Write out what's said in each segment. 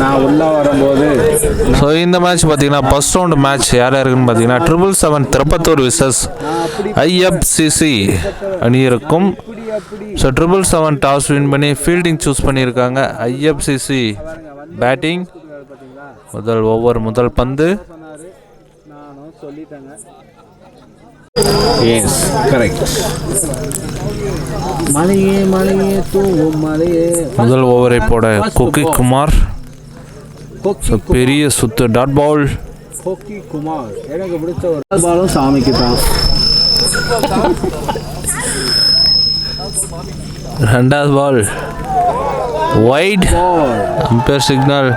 நான் உள்ளே வரும்போது ஸோ இந்த மேட்ச் பார்த்தீங்கன்னா ஃபர்ஸ்ட் ரவுண்ட் மேட்ச் யார் யாருக்குன்னு பார்த்தீங்கன்னா triple seven Tirupattur versus IFCC அணி இருக்கும் so triple seven toss win பண்ணி ஃபீல்டிங் சூஸ் பண்ணியிருக்காங்க. ஐஎஃப்சிசி பேட்டிங் முதல் ஓவர் முதல் பந்து. எஸ் கரெக்ட் மலையே மலையே தூவும் மலையே. முதல் ஓவரை போட குக்கி குமார். பெரிய சுத்து டாட் பால் கோக்கி குமார். எனக்கு பிடிச்ச ஒரு பாலும் சாமிக்கு தான். ரெண்டாவது பால் வைட் அம்பேர் சிக்னல்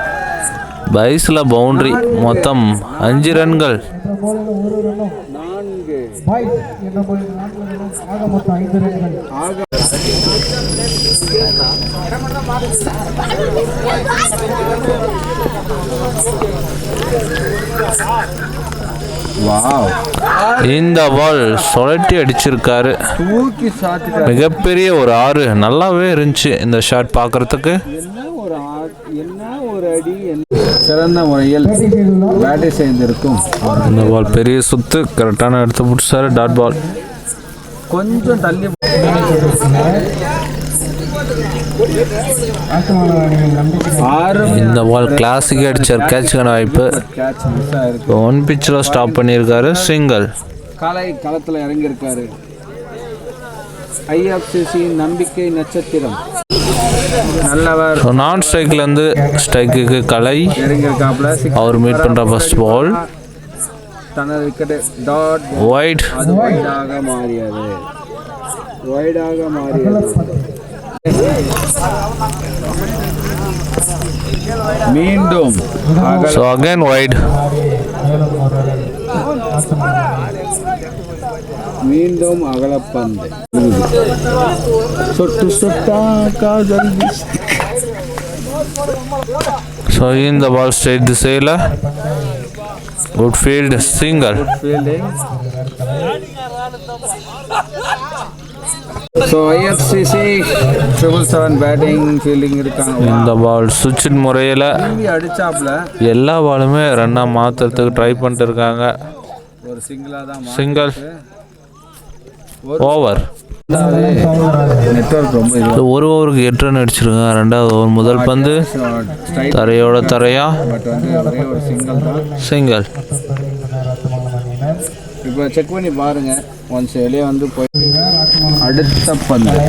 பைஸில் பவுண்டரி மொத்தம் அஞ்சு ரன்கள். நான்கு. இந்த பால் சுழட்டி அடிச்சிருக்காரு. மிகப்பெரிய ஒரு ஆறு. நல்லாவே இருந்துச்சு இந்த ஷாட் பார்க்கறதுக்கு என்ன ஒரு ஆ- என்ன ஒரு அடி என்ன சிறந்த முறையில் பேட்டை செய்திருக்கும் அவர் இந்த பால் பெரிய சுத்து. கரெக்டான எடுத்து பிடிச்சாரு. Dot ball. கொஞ்சம் தள்ளி இந்த பால் கிளாஸிக் அடிச்சார். கேட்சுக்கான வாய்ப்பு. ஒன் பிச்சில் ஸ்டாப் பண்ணியிருக்காரு சிங்கிள் கலை களத்தில் இறங்கியிருக்காரு. ஐஎஃப்சிசி நம்பிக்கை நட்சத்திரம். நல்லவர். நான் ஸ்ட்ரைக்லேருந்து ஸ்ட்ரைக்குக்கு கலை. அவர் மீட் பண்ணுற ஃபர்ஸ்ட் பால் தனது விக்கெட் டாட் ஒயிட் அது வைடாக மாறியது. வைடாக மாறியது. மீண்டும் ஸோ அகைன் ஒயிட் மீண்டும் அகலப்பந்து சொட்டு சொட்டா காதல் வீசு. ஸோ இந்த பால் ஸ்ட்ரைட் திசையில் good field fielding. So IFCC triple seven batting fielding இருக்காங்க. இந்த பால் சுவிட்சின் முறையில் அடிச்சாப்ல. எல்லா பாலுமே ரன்னாக மாற்றுறதுக்கு ட்ரை பண்ணிட்டு இருக்காங்க. ஒரு சிங்கிளாக தான் சிங்கிள் ஓவர் ஒரு ஓவருக்கு எட்டு ரன் அடிச்சிருக்காங்க. ரெண்டாவது ஓவர் முதல் பந்து. தரையோட தரையா. சிங்கிள் இப்போ செக் பண்ணி பாருங்க. ஒன்ஸ் வெளியே வந்து போய் அடுத்த பந்து.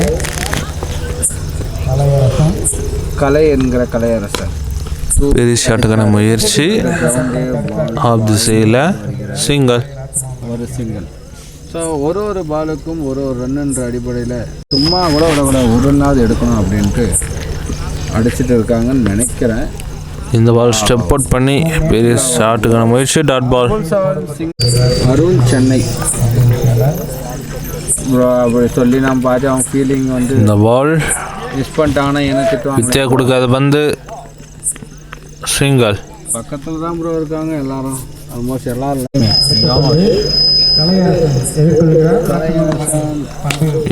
கலை என்கிற கலையரசன் பெரிய ஷாட்டுக்கான முயற்சி ஆஃப் திசையில் சிங்கிள் ஒரு சிங்கிள் ஸோ ஒரு ஒரு பாலுக்கும் ஒரு ஒரு ரன்னுன்ற அடிப்படையில் சும்மா கூட விடக்கூடாது ஒரு ரன்னாவது எடுக்கணும் அப்படின்ட்டு அடிச்சிட்டு இருக்காங்கன்னு நினைக்கிறேன். இந்த பால் ஸ்டெப் அவுட் பண்ணி பெரிய ஷாட்டுக்கான முயற்சி dot ball Arun Chennai. Bro அப்படி சொல்லி நான் பார்த்து அவன் ஃபீலிங் வந்து இந்த பால் மிஸ் பண்ணிட்டாங்கன்னா என்ன திட்டுவாங்க? வித்தியா கொடுக்காத பந்து சிங்கிள் பக்கத்தில் தான் ப்ரோ இருக்காங்க எல்லாரும். ஆல்மோஸ்ட் எல்லாரும்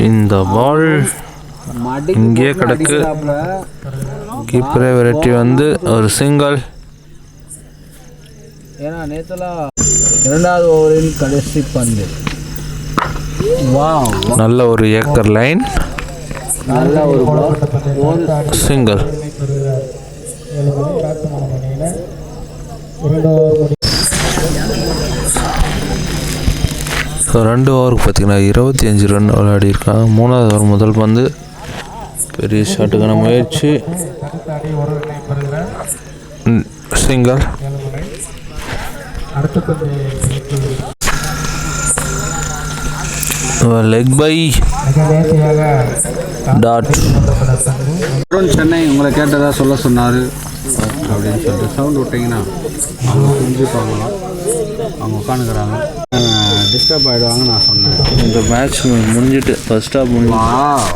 இந்த பால் இங்கேயே கிடக்கு. கீப்பரே விரட்டி வந்து ஒரு சிங்கிள் ஏன்னா நேற்றுலாம் இரண்டாவது ஓவரின் கடைசி பந்து. நல்ல ஒரு ஏக்கர் லைன். நல்ல ஒரு சிங்கிள் ஸோ ரெண்டு ஓவருக்கு பார்த்தீங்கன்னா இருபத்தி அஞ்சு ரன் விளையாடி இருக்காங்க. மூணாவது ஓவர் முதல் பந்து. பெரிய ஷாட்டுக்கான முயற்சி. Single leg bye dot Chennai உங்களை கேட்டதா சொல்ல சொன்னார். அப்படின்னு சொல்லிட்டு சவுண்ட் விட்டிங்கன்னா அவங்க புரிஞ்சுப்பாங்களாம் அவங்க உட்காந்துக்கிறாங்க. டிஸ்டர்ப் ஆகிடுவாங்க நான் சொன்னேன். இந்த மேட்ச் முடிஞ்சிட்டு ஃபர்ஸ்ட் முடிஞ்சு வாவ்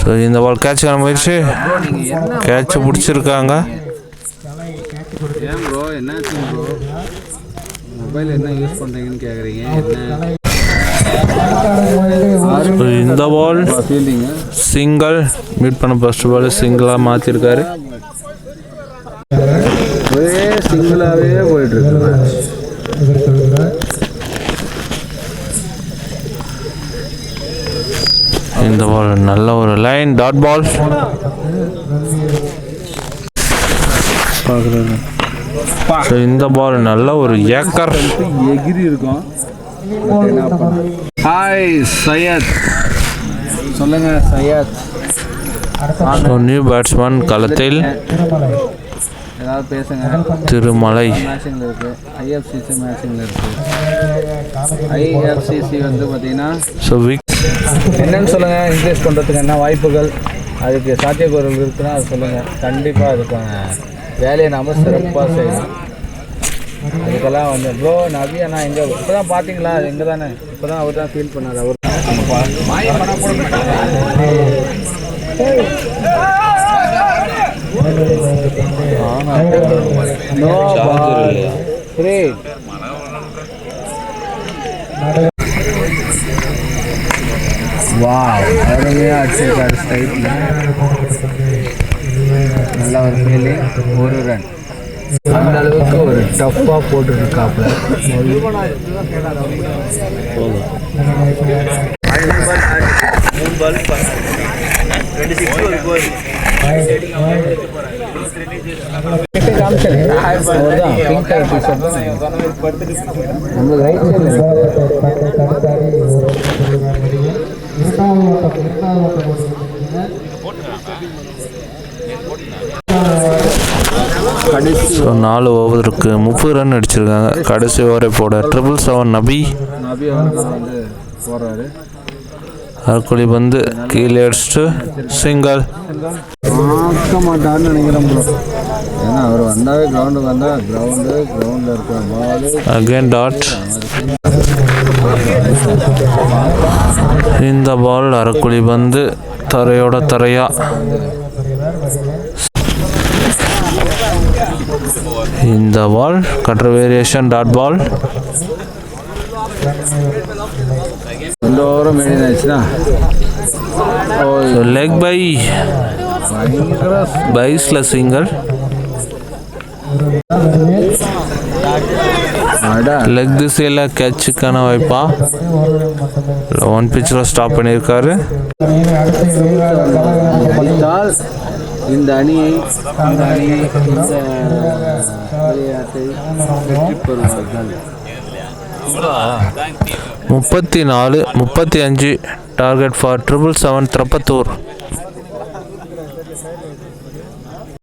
ஸோ இந்த பால் நீங்கள் என்ன கேட்ச் பிடிச்சிருக்காங்க. ஏன் ப்ரோ என்னாச்சு ப்ரோ மொபைல் என்ன யூஸ் பண்ணுறீங்கன்னு கேட்குறீங்க என்ன? இந்த பால் சிங்கிள் மீட் பண்ண ஃபர்ஸ்ட் பால் சிங்கிளாக மாற்றிருக்காரு ஒரே சிங்கிளாகவே போயிட்டு இந்த பால் நல்ல ஒரு லைன் டாட் பால் பார்க்குறது இந்த பால் நல்ல ஒரு ஏக்கர். எகிரி இருக்கும் ஹாய் சையத் சொல்லுங்க சையத் ஸோ நியூ பேட்ஸ்மேன் களத்தில் ஏதாவது பேசுங்க. திருமலை. மேட்சிங்கில் இருக்குது ஐஎஃப்சிசி மேட்சிங்கில் இருக்குது ஐஎஃப்சிசி வந்து பார்த்தீங்கன்னா ஸோ விக் என்னன்னு சொல்லுங்கள் இன்க்ரீஸ் பண்ணுறதுக்கு என்ன வாய்ப்புகள்? அதுக்கு சாத்தியக்கூறுகள் இருக்குன்னா அது சொல்லுங்கள் கண்டிப்பாக அதுக்கான வேலையை நாம சிறப்பாக செய்யணும். அதுக்கெல்லாம் வந்து ப்ரோ நவி அண்ணா எங்கே இப்போ தான் பார்த்தீங்களா? அது எங்கே தானே இப்போ தான் அவர். தான் ஃபீல் பண்ணார் அவர் வாவ். அருமையாக அடிச்சிருக்காரு ஸ்ட்ரைட்டில் நல்ல ஒரு ஃபீலிங் ஒரு ரன் அந்த அளவுக்கு ஒரு டஃப்பாக போட்டுருக்காப்புல. அவர்தான் பிங்க் கலர் டிஷர்ட் ரைட் சைடில் ஸோ நாலு ஓவருக்கு முப்பது ரன் அடிச்சிருக்காங்க. கடைசி ஓவரை போட. ட்ரிபிள் செவன் நபி. நபி அவர்கள் வந்து கீழே அடிச்சுட்டு சிங்கல். பார்க்க மாட்டார்னு நினைக்கிறேன் ஏன்னா அவர் வந்தாவே கிரவுண்டுக்கு வந்தால் கிரவுண்டு கிரவுண்டில் இருக்கிற பாலு அகைன் டாட் இந்த பால் அரைக்குழி பந்து தரையோட தரையா. இந்த பால் கட்ர வேரியேஷன் டாட் பால் எந்த ஓவரும் மெயின் ஆச்சுன்னா ஓ லெக் பை பயங்கர பைஸில் சிங்கல் அடா லெக் திசையில் கேட்சுக்கான வாய்ப்பா ஒன் பிச்சில் ஸ்டாப் பண்ணியிருக்காரு அடித்தால் இந்த அணியை இந்த அணியை இந்த விளையாட்டை வெற்றி பெறுவார்கள் முப்பத்தி நாலு முப்பத்தி அஞ்சு target for triple seven Tirupattur.